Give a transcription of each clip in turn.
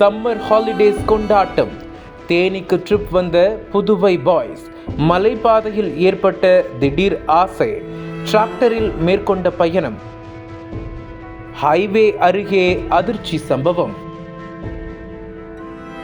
Summer holidays கொண்டாட்டம். தேனிக்கு trip வந்த Puduvai boys மலைப்பாதையில் ஏற்பட்ட திடீர் ஆசை டிராக்டரில் மேற்கொண்ட பயணம். ஹைவே அருகே அதிர்ச்சி சம்பவம்.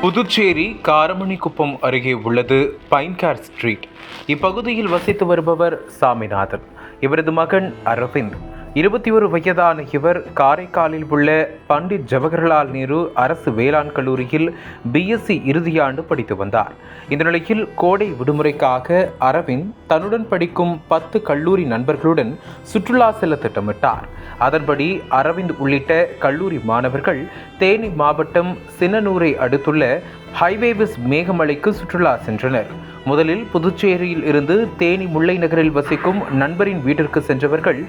புதுச்சேரி காரமணிக்குப்பம் அருகே உள்ளது பைன்கார் ஸ்ட்ரீட் இப்பகுதியில் வசித்து வருபவர் சாமிநாதன். இவரது மகன் அரவிந்த். இருபத்தி ஒரு வயதான இவர் காரைக்காலில் உள்ள பண்டிட் ஜவஹர்லால் நேரு அரசு வேளாண் கல்லூரியில் பிஎஸ்சி இறுதியாண்டு படித்து வந்தார். இந்த நிலையில் கோடை விடுமுறைக்காக அரவிந்த் தன்னுடன் படிக்கும் பத்து கல்லூரி நண்பர்களுடன் சுற்றுலா செல்ல திட்டமிட்டார். அதன்படி அரவிந்த் உள்ளிட்ட கல்லூரி மாணவர்கள் தேனி மாவட்டம் சின்னனூரை அடுத்துள்ள ஹைவேவிஸ் மேகமலைக்கு சுற்றுலா சென்றனர். முதலில் புதுச்சேரியில் இருந்து தேனி முல்லை நகரில் வசிக்கும் நண்பரின் வீட்டிற்கு சென்றவர்கள்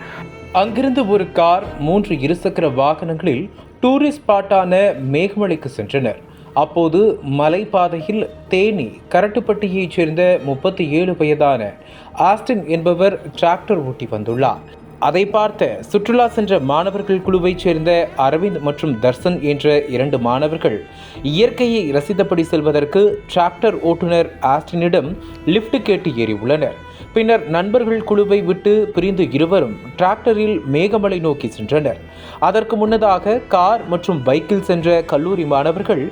அங்கிருந்து ஒரு கார் மூன்று இருசக்கர வாகனங்களில் டூரிஸ்ட் ஸ்பாட்டான மேகமலைக்கு சென்றனர். அப்போது மலைப்பாதையில் தேனி கரட்டுப்பட்டியைச் சேர்ந்த முப்பத்தி ஏழு வயதான ஆஸ்டின் என்பவர் டிராக்டர் ஓட்டி வந்துள்ளார். அதை பார்த்த சுற்றுலா சென்ற மாணவர்கள் குழுவைச் சேர்ந்த அரவிந்த் மற்றும் தர்சன் என்ற இரண்டு மாணவர்கள் இயற்கையை ரசித்தபடி செல்வதற்கு டிராக்டர் ஓட்டுநர் ஆஸ்டினிடம் லிஃப்ட் கேட்டு ஏறி உள்ளனர் பின்னர் நண்பர்கள் குழுவை விட்டு பிரிந்து இருவரும் டிராக்டரில் மேகமலை நோக்கி சென்றனர். அதற்கு முன்னதாக கார் மற்றும் பைக்கில் சென்ற கல்லூரி மாணவர்கள்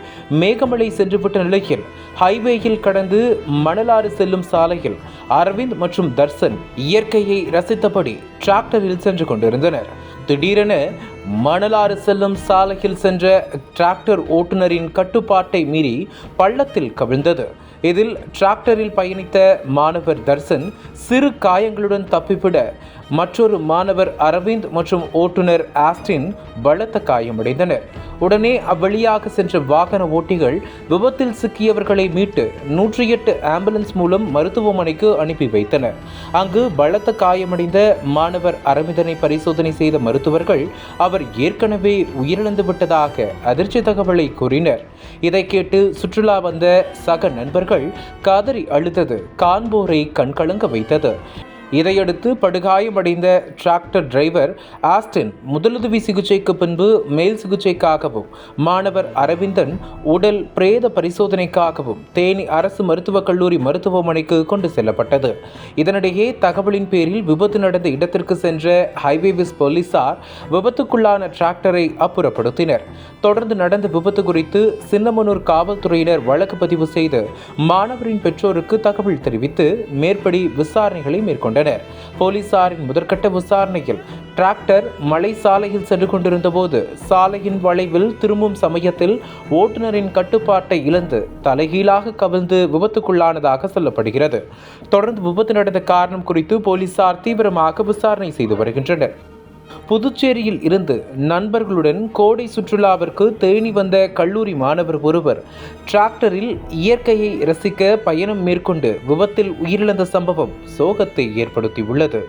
மேகமலை சென்றுவிட்ட நிலையில் ஹைவேயில் கடந்து மணலாறு செல்லும் சாலையில் அரவிந்த் மற்றும் தர்சன் இயற்கையை ரசித்தபடி டிராக்டரில் சென்று கொண்டிருந்தனர். திடீரென மணலாறு செல்லும் சாலையில் சென்ற டிராக்டர் ஓட்டுநரின் கட்டுப்பாட்டை மீறி பள்ளத்தில் கவிழ்ந்தது. இதில் டிராக்டரில் பயணித்த மாணவர் தர்சன் சிறு காயங்களுடன் தப்பிவிட மற்றொரு மாணவர் அரவிந்த் மற்றும் ஓட்டுநர் ஆஸ்டின் பலத்த காயமடைந்தனர். உடனே அவ்வழியாக சென்ற வாகன ஓட்டிகள் விபத்தில் சிக்கியவர்களை மீட்டு நூற்றி எட்டு ஆம்புலன்ஸ் மூலம் மருத்துவமனைக்கு அனுப்பி வைத்தனர். அங்கு பலத்த காயமடைந்த மாணவர் அரவிந்தனை பரிசோதனை செய்த மருத்துவர்கள் அவர் ஏற்கனவே உயிரிழந்து விட்டதாக அதிர்ச்சி தகவலை கூறினர். இதை கேட்டு சுற்றுலா வந்த சக நண்பர்கள் கதறி அழுதது காண்போரை கண்கலங்க வைத்தது. இதையடுத்து படுகாயமடைந்த டிராக்டர் டிரைவர் ஆஸ்டின் முதலுதவி சிகிச்சைக்கு பின்பு மேல் சிகிச்சைக்காகவும் மாணவர் அரவிந்தன் உடல் பிரேத பரிசோதனைக்காகவும் தேனி அரசு மருத்துவக் கல்லூரி மருத்துவமனைக்கு கொண்டு செல்லப்பட்டது. இதனிடையே தகவலின் பேரில் விபத்து நடந்த இடத்திற்கு சென்ற ஹைவேவிஸ் போலீசார் விபத்துக்குள்ளான டிராக்டரை அப்புறப்படுத்தினர். தொடர்ந்து நடந்த விபத்து குறித்து சின்னமனூர் காவல்துறையினர் வழக்கு பதிவு செய்து மாணவரின் பெற்றோருக்கு தகவல் தெரிவித்து மேற்படி விசாரணைகளை மேற்கொண்டனர். போலீசாரின் முதற்கட்ட விசாரணையில் டிராக்டர் மலை சாலையில் சென்று கொண்டிருந்த போது சாலையின் வளைவில் திரும்பும் சமயத்தில் ஓட்டுநரின் கட்டுப்பாட்டை இழந்து தலைகீழாக கவிழ்ந்து விபத்துக்குள்ளானதாக சொல்லப்படுகிறது. தொடர்ந்து விபத்து நடந்த காரணம் குறித்து போலீசார் தீவிரமாக விசாரணை செய்து வருகின்றனர். புதுச்சேரியில் இருந்து நண்பர்களுடன் கோடை சுற்றுலாவிற்கு தேனி வந்த கல்லூரி மாணவர் ஒருவர் டிராக்டரில் இயற்கையை ரசிக்க பயணம் மேற்கொண்டு விபத்தில் உயிரிழந்த சம்பவம் சோகத்தை ஏற்படுத்தியுள்ளது.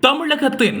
தமிழகத்தின்